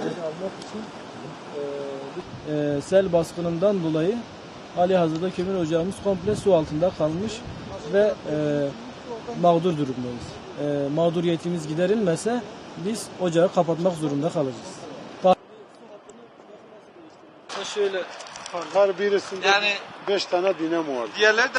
almak için e, sel baskınından dolayı hali hazırda kömür ocağımız komple su altında kalmış ve e, mağdur durumdayız. E, mağduriyetimiz giderilmese biz ocağı kapatmak zorunda kalacağız. Şöyle Her birisinde Yani 5 tane dinamo var. diğerleri de